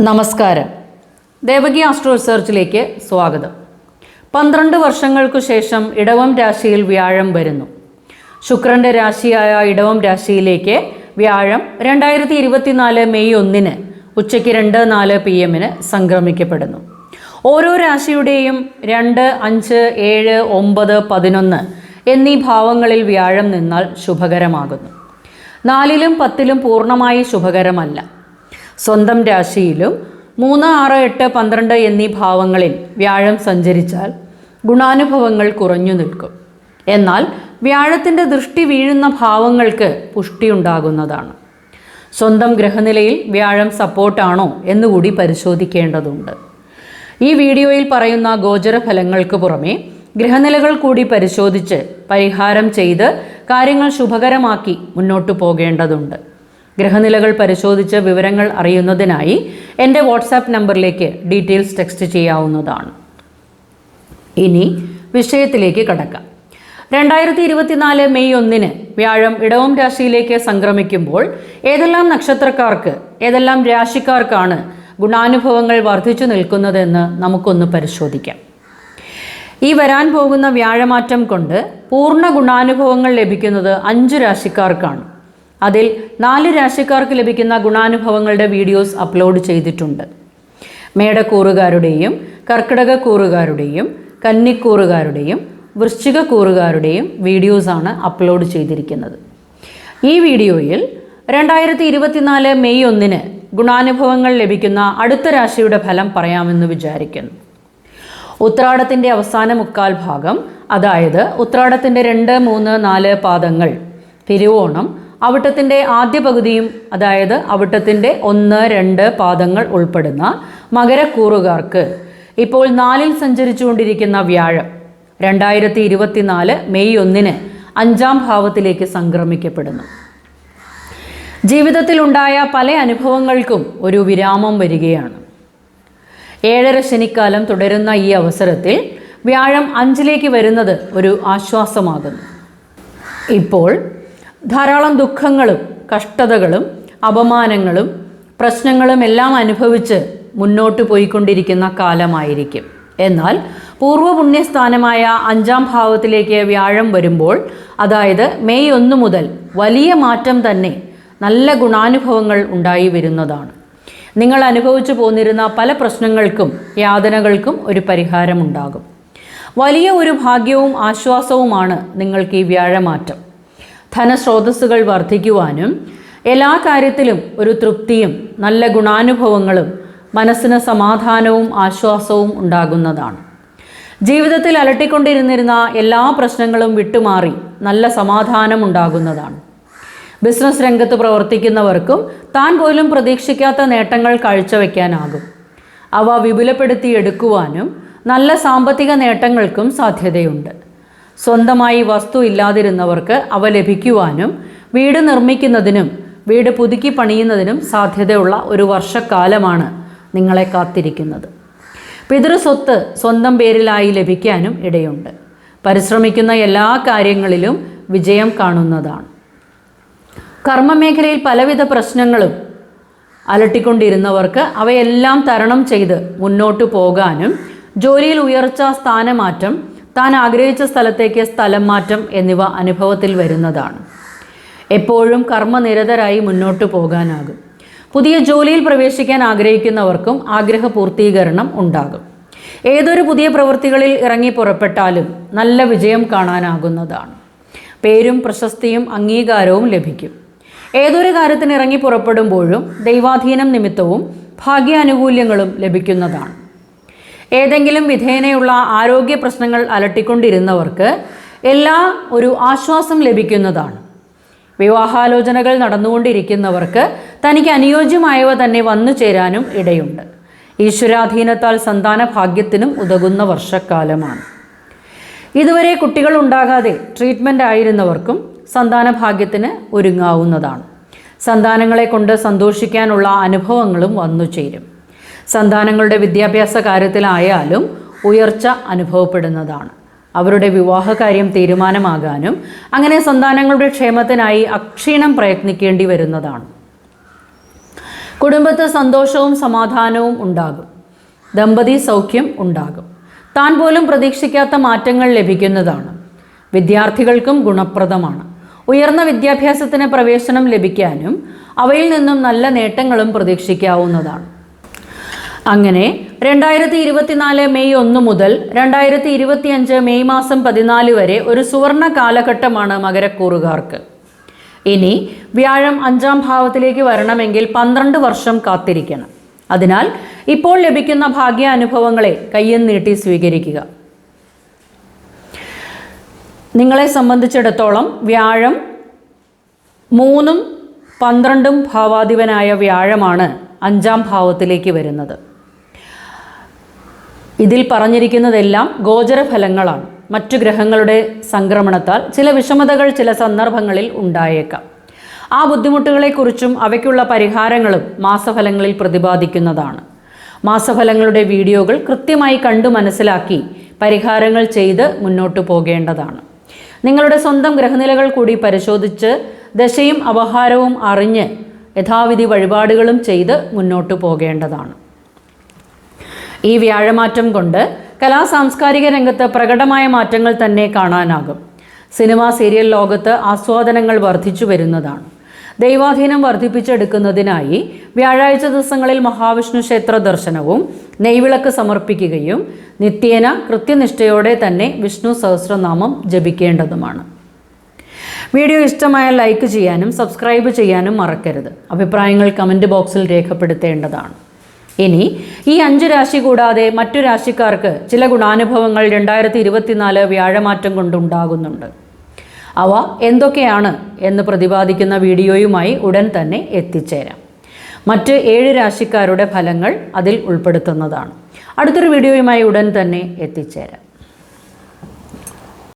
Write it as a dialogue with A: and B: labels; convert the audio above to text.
A: നമസ്കാരം. ദേവകി ആസ്ട്രോ റിസർച്ചിലേക്ക് സ്വാഗതം. പന്ത്രണ്ട് വർഷങ്ങൾക്കു ശേഷം ഇടവം രാശിയിൽ വ്യാഴം വരുന്നു. ശുക്രന്റെ രാശിയായ ഇടവം രാശിയിലേക്ക് വ്യാഴം രണ്ടായിരത്തി ഇരുപത്തിനാല് മെയ് ഒന്നിന് ഉച്ചയ്ക്ക് രണ്ട് നാല് പി എമ്മിന് സംക്രമിക്കപ്പെടുന്നു. ഓരോ രാശിയുടെയും രണ്ട് അഞ്ച് ഏഴ് ഒമ്പത് പതിനൊന്ന് എന്നീ ഭാവങ്ങളിൽ വ്യാഴം നിന്നാൽ ശുഭകരമാകുന്നു. നാലിലും പത്തിലും പൂർണമായി ശുഭകരമല്ല. സ്വന്തം രാശിയിലും മൂന്ന് ആറ് എട്ട് പന്ത്രണ്ട് എന്നീ ഭാവങ്ങളിൽ വ്യാഴം സഞ്ചരിച്ചാൽ ഗുണാനുഭവങ്ങൾ കുറഞ്ഞു നിൽക്കും. എന്നാൽ വ്യാഴത്തിന്റെ ദൃഷ്ടി വീഴുന്ന ഭാവങ്ങൾക്ക് പുഷ്ടിയുണ്ടാകുന്നതാണ് സ്വന്തം ഗ്രഹനിലയിൽ വ്യാഴം സപ്പോർട്ടാണോ എന്നുകൂടി പരിശോധിക്കേണ്ടതുണ്ട്. ഈ വീഡിയോയിൽ പറയുന്ന ഗോചര ഫലങ്ങൾക്ക് പുറമെ ഗ്രഹനിലകൾ കൂടി പരിശോധിച്ച് പരിഹാരം ചെയ്ത് കാര്യങ്ങൾ ശുഭകരമാക്കി മുന്നോട്ടു പോകേണ്ടതുണ്ട്. ഗ്രഹനിലകൾ പരിശോധിച്ച് വിവരങ്ങൾ അറിയുന്നതിനായി എന്റെ വാട്സാപ്പ് നമ്പറിലേക്ക് ഡീറ്റെയിൽസ് ടെക്സ്റ്റ് ചെയ്യാവുന്നതാണ്. ഇനി വിഷയത്തിലേക്ക് കടക്കാം. രണ്ടായിരത്തി ഇരുപത്തിനാല് മെയ് ഒന്നിന് വ്യാഴം ഇടവം രാശിയിലേക്ക് സംക്രമിക്കുമ്പോൾ ഏതെല്ലാം നക്ഷത്രക്കാർക്ക് ഏതെല്ലാം രാശിക്കാർക്കാണ് ഗുണാനുഭവങ്ങൾ വർദ്ധിച്ചു നിൽക്കുന്നതെന്ന് നമുക്കൊന്ന് പരിശോധിക്കാം. ഈ വരാൻ പോകുന്ന വ്യാഴമാറ്റം കൊണ്ട് പൂർണ ഗുണാനുഭവങ്ങൾ ലഭിക്കുന്നത് അഞ്ച് രാശിക്കാർക്കാണ്. അതിൽ നാല് രാശിക്കാർക്ക് ലഭിക്കുന്ന ഗുണാനുഭവങ്ങളുടെ വീഡിയോസ് അപ്ലോഡ് ചെയ്തിട്ടുണ്ട്. മേടക്കൂറുകാരുടെയും കർക്കിടകക്കൂറുകാരുടെയും കന്നിക്കൂറുകാരുടെയും വൃശ്ചികക്കൂറുകാരുടെയും വീഡിയോസാണ് അപ്ലോഡ് ചെയ്തിരിക്കുന്നത്. ഈ വീഡിയോയിൽ രണ്ടായിരത്തി ഇരുപത്തിനാല് മെയ് ഒന്നിന് ഗുണാനുഭവങ്ങൾ ലഭിക്കുന്ന അടുത്ത രാശിയുടെ ഫലം പറയാമെന്ന് വിചാരിക്കുന്നു. ഉത്രാടത്തിന്റെ അവസാന മുക്കാൽ ഭാഗം അതായത് ഉത്രാടത്തിന്റെ രണ്ട് മൂന്ന് നാല് പാദങ്ങൾ തിരുവോണം അവിട്ടത്തിന്റെ ആദ്യ പകുതിയും അതായത് അവിട്ടത്തിന്റെ ഒന്ന് രണ്ട് പാദങ്ങൾ ഉൾപ്പെടുന്ന മകരക്കൂറുകാർക്ക് ഇപ്പോൾ നാലിൽ സഞ്ചരിച്ചുകൊണ്ടിരിക്കുന്ന വ്യാഴം രണ്ടായിരത്തി ഇരുപത്തിനാല് മെയ് ഒന്നിന് അഞ്ചാം ഭാവത്തിലേക്ക് സംക്രമിക്കപ്പെടുന്നു. ജീവിതത്തിലുണ്ടായ പല അനുഭവങ്ങൾക്കും ഒരു വിരാമം വരികയാണ്. ഏഴര ശനിക്കാലം തുടരുന്ന ഈ അവസരത്തിൽ വ്യാഴം അഞ്ചിലേക്ക് വരുന്നത് ഒരു ആശ്വാസമാകുന്നു. ഇപ്പോൾ ധാരാളം ദുഃഖങ്ങളും കഷ്ടതകളും അപമാനങ്ങളും പ്രശ്നങ്ങളും എല്ലാം അനുഭവിച്ച് മുന്നോട്ട് പോയിക്കൊണ്ടിരിക്കുന്ന കാലമായിരിക്കും. എന്നാൽ പൂർവപുണ്യസ്ഥാനമായ അഞ്ചാം ഭാവത്തിലേക്ക് വ്യാഴം വരുമ്പോൾ അതായത് മെയ് ഒന്ന് മുതൽ വലിയ മാറ്റം തന്നെ നല്ല ഗുണാനുഭവങ്ങൾ ഉണ്ടായി വരുന്നതാണ്. നിങ്ങൾ അനുഭവിച്ചു പോന്നിരുന്ന പല പ്രശ്നങ്ങൾക്കും യാതനകൾക്കും ഒരു പരിഹാരമുണ്ടാകും. വലിയ ഒരു ഭാഗ്യവും ആശ്വാസവുമാണ് നിങ്ങൾക്ക് ഈ വ്യാഴമാറ്റം. ധനസ്രോതസ്സുകൾ വർദ്ധിക്കുവാനും എല്ലാ കാര്യത്തിലും ഒരു തൃപ്തിയും നല്ല ഗുണാനുഭവങ്ങളും മനസ്സിന് സമാധാനവും ആശ്വാസവും ഉണ്ടാകുന്നതാണ്. ജീവിതത്തിൽ അലട്ടിക്കൊണ്ടിരുന്നിരുന്ന എല്ലാ പ്രശ്നങ്ങളും വിട്ടുമാറി നല്ല സമാധാനം ഉണ്ടാകുന്നതാണ്. ബിസിനസ് രംഗത്ത് പ്രവർത്തിക്കുന്നവർക്കും താൻ പോലും പ്രതീക്ഷിക്കാത്ത നേട്ടങ്ങൾ കാഴ്ചവെക്കാനാകും. അവ വിപുലപ്പെടുത്തിയെടുക്കുവാനും നല്ല സാമ്പത്തിക നേട്ടങ്ങൾക്കും സാധ്യതയുണ്ട്. സ്വന്തമായി വസ്തു ഇല്ലാതിരുന്നവർക്ക് അവ ലഭിക്കുവാനും വീട് നിർമ്മിക്കുന്നതിനും വീട് പുതുക്കി പണിയുന്നതിനും സാധ്യതയുള്ള ഒരു വർഷക്കാലമാണ് നിങ്ങളെ കാത്തിരിക്കുന്നത്. പിതൃസ്വത്ത് സ്വന്തം പേരിലായി ലഭിക്കാനും ഇടയുണ്ട്. പരിശ്രമിക്കുന്ന എല്ലാ കാര്യങ്ങളിലും വിജയം കാണുന്നതാണ്. കർമ്മമേഖലയിൽ പലവിധ പ്രശ്നങ്ങളും അലട്ടിക്കൊണ്ടിരുന്നവർക്ക് അവയെല്ലാം തരണം ചെയ്ത് മുന്നോട്ടു പോകാനും ജോലിയിൽ ഉയർച്ച സ്ഥാനമാറ്റം താൻ ആഗ്രഹിച്ച സ്ഥലത്തേക്ക് സ്ഥലം മാറ്റം എന്നിവ അനുഭവത്തിൽ വരുന്നതാണ്. എപ്പോഴും കർമ്മനിരതരായി മുന്നോട്ട് പോകാനാകും. പുതിയ ജോലിയിൽ പ്രവേശിക്കാൻ ആഗ്രഹിക്കുന്നവർക്കും ആഗ്രഹ പൂർത്തീകരണം ഉണ്ടാകും. ഏതൊരു പുതിയ പ്രവൃത്തികളിൽ ഇറങ്ങി പുറപ്പെട്ടാലും നല്ല വിജയം കാണാനാകുന്നതാണ്. പേരും പ്രശസ്തിയും അംഗീകാരവും ലഭിക്കും. ഏതൊരു കാര്യത്തിന് ഇറങ്ങി പുറപ്പെടുമ്പോഴും ദൈവാധീനം നിമിത്തവും ഭാഗ്യാനുകൂല്യങ്ങളും ലഭിക്കുന്നതാണ്. ഏതെങ്കിലും വിധേനയുള്ള ആരോഗ്യ പ്രശ്നങ്ങൾ അലട്ടിക്കൊണ്ടിരുന്നവർക്ക് എല്ലാ ഒരു ആശ്വാസം ലഭിക്കുന്നതാണ്. വിവാഹാലോചനകൾ നടന്നുകൊണ്ടിരിക്കുന്നവർക്ക് തനിക്ക് അനുയോജ്യമായവ തന്നെ വന്നു ചേരാനും ഇടയുണ്ട്. ഈശ്വരാധീനത്താൽ സന്താന ഭാഗ്യത്തിനും ഉതകുന്ന വർഷക്കാലമാണ്. ഇതുവരെ കുട്ടികൾ ഉണ്ടാകാതെ ട്രീറ്റ്മെന്റ് ആയിരുന്നവർക്കും സന്താന ഭാഗ്യത്തിന് ഒരുങ്ങാവുന്നതാണ്. സന്താനങ്ങളെ കൊണ്ട് സന്തോഷിക്കാനുള്ള അനുഭവങ്ങളും വന്നു ചേരും. സന്താനങ്ങളുടെ വിദ്യാഭ്യാസ കാര്യത്തിലായാലും ഉയർച്ച അനുഭവപ്പെടുന്നതാണ്. അവരുടെ വിവാഹകാര്യം തീരുമാനമാകാനും അങ്ങനെ സന്താനങ്ങളുടെ ക്ഷേമത്തിനായി അക്ഷീണം പ്രയത്നിക്കേണ്ടി വരുന്നതാണ്. കുടുംബത്ത് സന്തോഷവും സമാധാനവും ഉണ്ടാകും. ദമ്പതി സൗഖ്യം ഉണ്ടാകും. താൻ പോലും പ്രതീക്ഷിക്കാത്ത മാറ്റങ്ങൾ ലഭിക്കുന്നതാണ്. വിദ്യാർത്ഥികൾക്കും ഗുണപ്രദമാണ്. ഉയർന്ന വിദ്യാഭ്യാസത്തിന് പ്രവേശനം ലഭിക്കാനും അവയിൽ നിന്നും നല്ല നേട്ടങ്ങളും പ്രതീക്ഷിക്കാവുന്നതാണ്. അങ്ങനെ രണ്ടായിരത്തി ഇരുപത്തിനാല് മെയ് ഒന്ന് മുതൽ രണ്ടായിരത്തി ഇരുപത്തിയഞ്ച് മെയ് മാസം പതിനാല് വരെ ഒരു സുവർണ കാലഘട്ടമാണ് മകരക്കൂറുകാർക്ക്. ഇനി വ്യാഴം അഞ്ചാം ഭാവത്തിലേക്ക് വരണമെങ്കിൽ പന്ത്രണ്ട് വർഷം കാത്തിരിക്കണം. അതിനാൽ ഇപ്പോൾ ലഭിക്കുന്ന ഭാഗ്യാനുഭവങ്ങളെ കയ്യം നീട്ടി സ്വീകരിക്കുക. നിങ്ങളെ സംബന്ധിച്ചിടത്തോളം വ്യാഴം മൂന്നും പന്ത്രണ്ടും ഭാവാധിപനായ വ്യാഴമാണ് അഞ്ചാം ഭാവത്തിലേക്ക് വരുന്നത്. ഇതിൽ പറഞ്ഞിരിക്കുന്നതെല്ലാം ഗോചരഫലങ്ങളാണ്. മറ്റു ഗ്രഹങ്ങളുടെ സംക്രമണത്താൽ ചില വിഷമതകൾ ചില സന്ദർഭങ്ങളിൽ ഉണ്ടായേക്കാം. ആ ബുദ്ധിമുട്ടുകളെക്കുറിച്ചും അവയ്ക്കുള്ള പരിഹാരങ്ങളും മാസഫലങ്ങളിൽ പ്രതിപാദിക്കുന്നതാണ്. മാസഫലങ്ങളുടെ വീഡിയോകൾ കൃത്യമായി കണ്ടു മനസ്സിലാക്കി പരിഹാരങ്ങൾ ചെയ്ത് മുന്നോട്ട് പോകേണ്ടതാണ്. നിങ്ങളുടെ സ്വന്തം ഗ്രഹനിലകൾ കൂടി പരിശോധിച്ച് ദശയും അപഹാരവും അറിഞ്ഞ് യഥാവിധി വഴിപാടുകളും ചെയ്ത് മുന്നോട്ട് പോകേണ്ടതാണ്. ഈ വ്യാഴമാറ്റം കൊണ്ട് കലാ സാംസ്കാരിക രംഗത്ത് പ്രകടമായ മാറ്റങ്ങൾ തന്നെ കാണാനാകും. സിനിമ സീരിയൽ ലോകത്ത് ആസ്വാദനങ്ങൾ വർദ്ധിച്ചു വരുന്നതാണ്. ദൈവാധീനം വർദ്ധിപ്പിച്ചെടുക്കുന്നതിനായി വ്യാഴാഴ്ച ദിവസങ്ങളിൽ മഹാവിഷ്ണു ക്ഷേത്ര ദർശനവും നെയ്വിളക്ക് സമർപ്പിക്കുകയും നിത്യേന കൃത്യനിഷ്ഠയോടെ തന്നെ വിഷ്ണു സഹസ്രനാമം ജപിക്കേണ്ടതുമാണ്. വീഡിയോ ഇഷ്ടമായ ലൈക്ക് ചെയ്യാനും സബ്സ്ക്രൈബ് ചെയ്യാനും മറക്കരുത്. അഭിപ്രായങ്ങൾ കമന്റ് ബോക്സിൽ രേഖപ്പെടുത്തേണ്ടതാണ്. ഇനി ഈ അഞ്ച് രാശി കൂടാതെ മറ്റു രാശിക്കാർക്ക് ചില ഗുണാനുഭവങ്ങൾ രണ്ടായിരത്തി ഇരുപത്തിനാല് വ്യാഴമാറ്റം കൊണ്ടുണ്ടാകുന്നുണ്ട്. അവ എന്തൊക്കെയാണ് എന്ന് പ്രതിപാദിക്കുന്ന വീഡിയോയുമായി ഉടൻ തന്നെ എത്തിച്ചേരാം. മറ്റ് ഏഴ് രാശിക്കാരുടെ ഫലങ്ങൾ അതിൽ ഉൾപ്പെടുത്തുന്നതാണ്. അടുത്തൊരു വീഡിയോയുമായി ഉടൻ തന്നെ എത്തിച്ചേരാം.